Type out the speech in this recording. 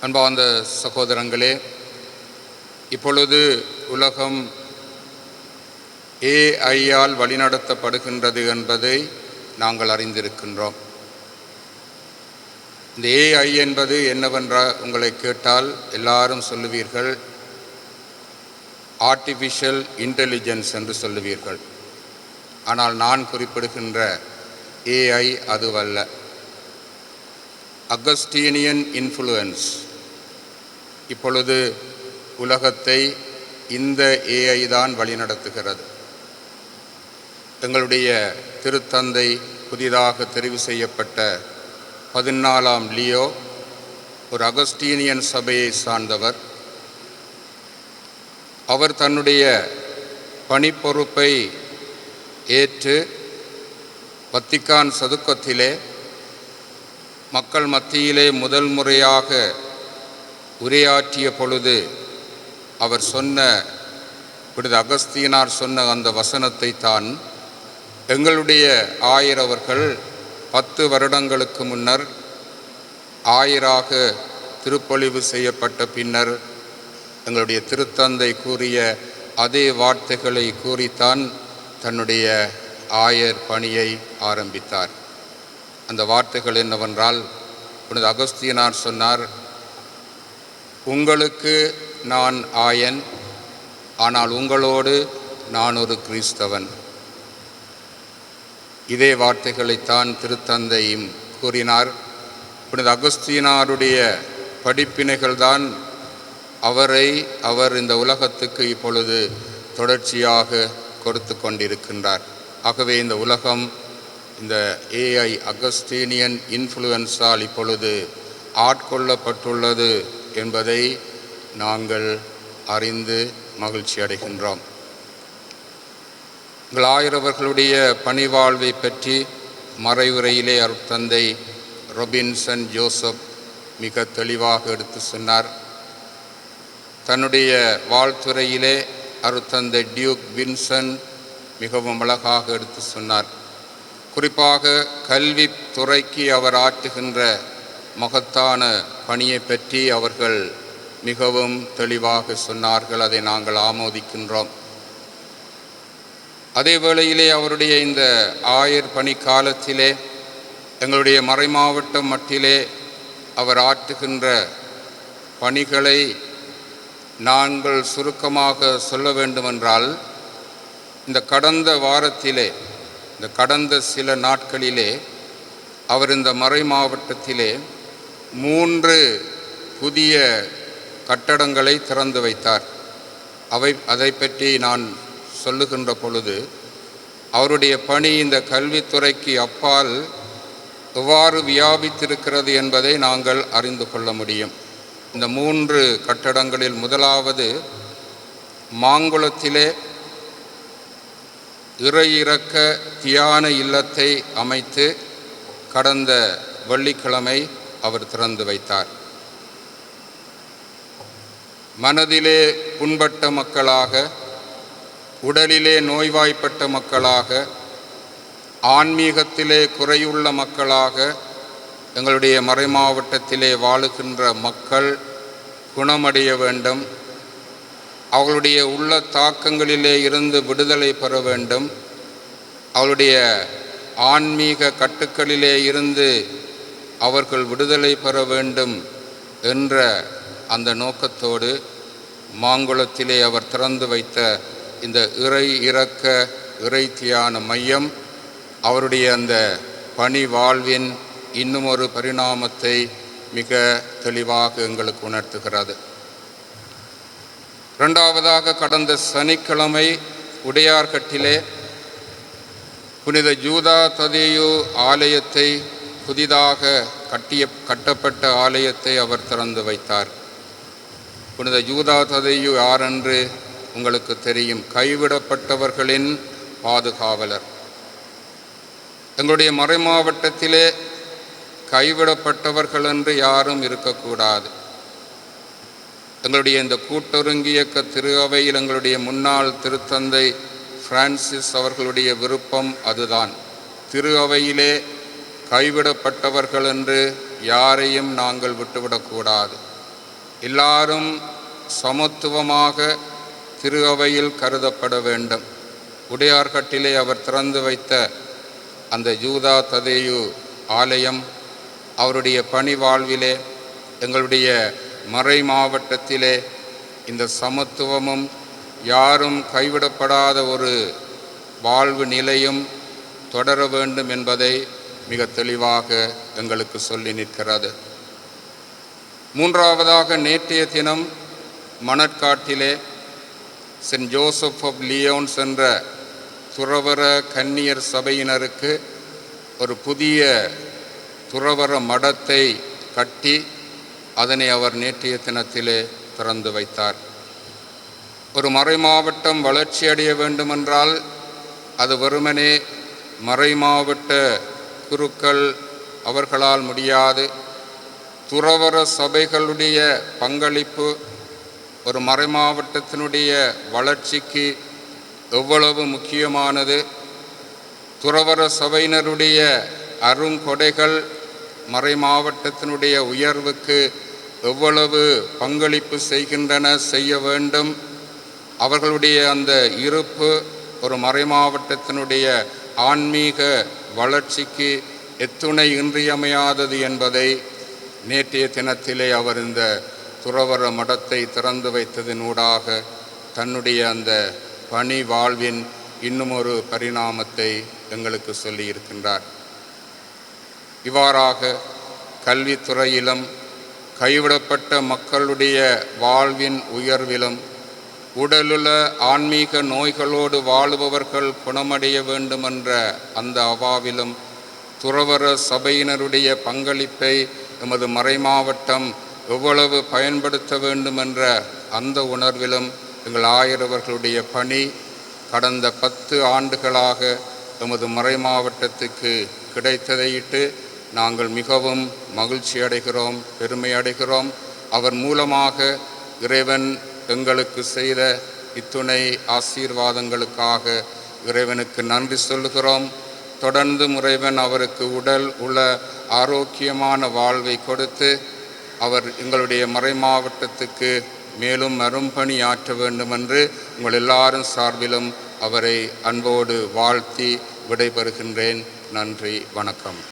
அன்பார்ந்த சகோதரங்களே இப்பொழுது உலகம் ஏஐயால் வழிநடத்தப்படுகின்றது என்பதை நாங்கள் அறிந்திருக்கின்றோம். இந்த ஏஐ என்பது என்னவென்ற உங்களை கேட்டால் எல்லாரும் சொல்லுவீர்கள். ஆர்டிஃபிஷியல் இன்டெலிஜென்ஸ் என்று சொல்லுவீர்கள். ஆனால் நான் குறிப்பிடுகின்ற ஏஐ அதுவல்ல. அகஸ்டீனியன் இன்ஃப்ளூயன்ஸ் இப்பொழுது உலகத்தை இந்த ஏஐ தான் வழிநடத்துகிறது. எங்களுடைய திருத்தந்தை புதிதாக தெரிவு செய்யப்பட்ட பதினாலாம் லியோ ஒரு அகஸ்டீனியன் சபையை சார்ந்தவர். அவர் தன்னுடைய பணிப்பொறுப்பை ஏற்று வத்திக்கான் சதுக்கத்திலே மக்கள் மத்தியிலே முதல் முறையாக உரையாற்றிய பொழுது அவர் சொன்ன விடுத அகஸ்தீனார் சொன்ன அந்த வசனத்தை தான் எங்களுடைய ஆயிரவர்கள் பத்து வருடங்களுக்கு முன்னர் ஆயராக திருப்பொழிவு செய்யப்பட்ட பின்னர் எங்களுடைய திருத்தந்தை கூறிய அதே வார்த்தைகளை கூறித்தான் தன்னுடைய ஆயர் பணியை ஆரம்பித்தார். அந்த வார்த்தைகள் என்னவென்றால் உனது அகஸ்தியனார் சொன்னார் உங்களுக்கு நான் ஆயன் ஆனால் உங்களோடு நான் ஒரு கிறிஸ்தவன். இதே வார்த்தைகளைத்தான் திருத்தந்தையும் கூறினார். புனித அகஸ்தீனாருடைய படிப்பினைகள்தான் அவரை அவர் இந்த உலகத்துக்கு இப்பொழுது தொடர்ச்சியாக கொடுத்து கொண்டிருக்கின்றார். ஆகவே இந்த உலகம் இந்த ஏஐ அகஸ்டீனியன் இன்ஃப்ளூயன்ஸால் இப்பொழுது ஆட்கொள்ளப்பட்டுள்ளது. என்பதை நாங்கள் அறிந்து மகிழ்ச்சி அடைகின்றோம். எங்கள் ஆயிரவர்களுடைய பணிவாழ்வை பற்றி மறைவுரையிலே அருட்தந்தை ரொபின்சன் ஜோசப் மிக தெளிவாக எடுத்து சொன்னார். தன்னுடைய வாழ்த்துறையிலே அருத்தந்தை டியூக் வின்சன் மிகவும் அழகாக எடுத்து சொன்னார். குறிப்பாக கல்வி துறைக்கு அவர் ஆற்றுகின்ற மகத்தான பணியை பற்றி அவர்கள் மிகவும் தெளிவாக சொன்னார்கள். அதை நாங்கள் ஆமோதிக்கின்றோம். அதே வேளையிலே அவருடைய இந்த ஆயர் பணி காலத்திலே எங்களுடைய மறைமாவட்டம் மட்டிலே அவர் ஆற்றுகின்ற பணிகளை நாங்கள் சுருக்கமாக சொல்ல வேண்டுமென்றால் இந்த கடந்த வாரத்திலே இந்த கடந்த சில நாட்களிலே அவர் இந்த மறை மாவட்டத்திலே மூன்று புதிய கட்டடங்களை திறந்து வைத்தார். அவை அதை பற்றி நான் சொல்லுகின்ற பொழுது அவருடைய பணி இந்த கல்வித்துறைக்கு அப்பால் எவ்வாறு வியாபித்திருக்கிறது என்பதை நாங்கள் அறிந்து கொள்ள முடியும். இந்த மூன்று கட்டடங்களில் முதலாவது மாங்குளத்திலே இறையிறக்க தியான இல்லத்தை அமைத்து கடந்த வெள்ளிக்கிழமை அவர் திறந்து வைத்தார். மனதிலே புண்பட்ட மக்களாக உடலிலே நோய்வாய்ப்பட்ட மக்களாக ஆன்மீகத்திலே குறையுள்ள மக்களாக எங்களுடைய மறைமாவட்டத்திலே வாழுகின்ற மக்கள் குணமடைய வேண்டும். அவளுடைய உள்ள தாக்கங்களிலே இருந்து விடுதலை பெற வேண்டும். அவளுடைய ஆன்மீக கட்டுக்களிலே இருந்து அவர்கள் விடுதலை பெற வேண்டும் என்ற அந்த நோக்கத்தோடு மாங்குளத்திலே அவர் திறந்து வைத்த இந்த இறை இறக்க இறை தியான மையம் அவருடைய அந்த பணி வாழ்வின் இன்னும் ஒரு பரிணாமத்தை மிக தெளிவாக எங்களுக்கு உணர்த்துகிறது. இரண்டாவதாக கடந்த சனிக்கிழமை உடையார்கட்டிலே புனித ஜூதா ததேயு ஆலயத்தை புதிதாக கட்டிய கட்டப்பட்ட ஆலயத்தை அவர் திறந்து வைத்தார். புனித ஜூதா ததையு யாரென்று உங்களுக்கு தெரியும்? கைவிடப்பட்டவர்களின் பாதுகாவலர். எங்களுடைய மறைமாவட்டத்திலே கைவிடப்பட்டவர்கள் என்று யாரும் இருக்கக்கூடாது. எங்களுடைய இந்த கூட்டொருங்கியக்க திரு அவையில் எங்களுடைய முன்னாள் திருத்தந்தை பிரான்சிஸ் அவர்களுடைய விருப்பம் அதுதான். திரு அவையிலே கைவிடப்பட்டவர்கள் என்று யாரையும் நாங்கள் விட்டுவிடக்கூடாது. எல்லாரும் சமத்துவமாக திரு அவையில் கருதப்பட வேண்டும். உடையார்கட்டிலே அவர் திறந்து வைத்த அந்த யூதா ததேயு ஆலயம் அவருடைய பணி வாழ்விலே எங்களுடைய மறை மாவட்டத்திலே இந்த சமத்துவமும் யாரும் கைவிடப்படாத ஒரு வாழ்வு நிலையும் தொடர வேண்டும் என்பதை மிக தெளிவாக எங்களுக்கு சொல்லி நிற்கிறது. மூன்றாவதாக நேற்றைய தினம் மணற்காட்டிலே சென்ட் ஜோசப் ஆஃப் லியோன்ஸ் என்ற துறவர கன்னியர் சபையினருக்கு ஒரு புதிய துறவர மடத்தை கட்டி அதனை அவர் நேற்றைய தினத்திலே திறந்து வைத்தார். ஒரு மறை மாவட்டம் வளர்ச்சி அடைய வேண்டுமென்றால் அது வெறுமனே மறை மாவட்ட குருக்கள் அவர்களால் முடியாது. துறவர சபைகளுடைய பங்களிப்பு ஒரு மறைமாவட்டத்தினுடைய வளர்ச்சிக்கு எவ்வளவு முக்கியமானது? துறவர சபையினருடைய அருங்கொடைகள் மறைமாவட்டத்தினுடைய உயர்வுக்கு எவ்வளவு பங்களிப்பு செய்கின்றன செய்ய வேண்டும்? அவர்களுடைய அந்த இருப்பு ஒரு மறைமாவட்டத்தினுடைய ஆன்மீக வளர்ச்சிக்கு எத்துணை இன்றியமையாதது என்பதை நேற்றைய தினத்திலே அவர் இந்த துறவர மடத்தை திறந்து வைத்ததினூடாக தன்னுடைய அந்த பணி வாழ்வின் இன்னும் ஒரு பரிணாமத்தை எங்களுக்கு சொல்லியிருக்கின்றார். இவ்வாறாக கல்வித்துறையிலும் கைவிடப்பட்ட மக்களுடைய வாழ்வின் உயர்விலும் உடலுள்ள ஆன்மீக நோய்களோடு வாழுபவர்கள் குணமடைய வேண்டுமென்ற அந்த அவாவிலும் துறவர சபையினருடைய பங்களிப்பை எமது மறைமாவட்டம் எவ்வளவு பயன்படுத்த வேண்டுமென்ற அந்த உணர்விலும் எங்கள் ஆயிரவர்களுடைய பணி கடந்த பத்து ஆண்டுகளாக எமது மறைமாவட்டத்துக்கு கிடைத்ததையிட்டு நாங்கள் மிகவும் மகிழ்ச்சி அடைகிறோம் பெருமை அடைகிறோம் அவர் மூலமாக இறைவன் எங்களுக்கு செய்த இத்துணை ஆசீர்வாதங்களுக்காக இறைவனுக்கு நன்றி சொல்லுகிறோம். தொடர்ந்து முறைவன் அவருக்கு உடல் உள்ள ஆரோக்கியமான வாழ்வை கொடுத்து அவர் எங்களுடைய மறை மாவட்டத்துக்கு மேலும் அரும்பணி ஆற்ற வேண்டும் என்று உங்கள் எல்லாரும் சார்பிலும் அவரை அன்போடு வாழ்த்தி விடைபெறுகின்றேன். நன்றி வணக்கம்.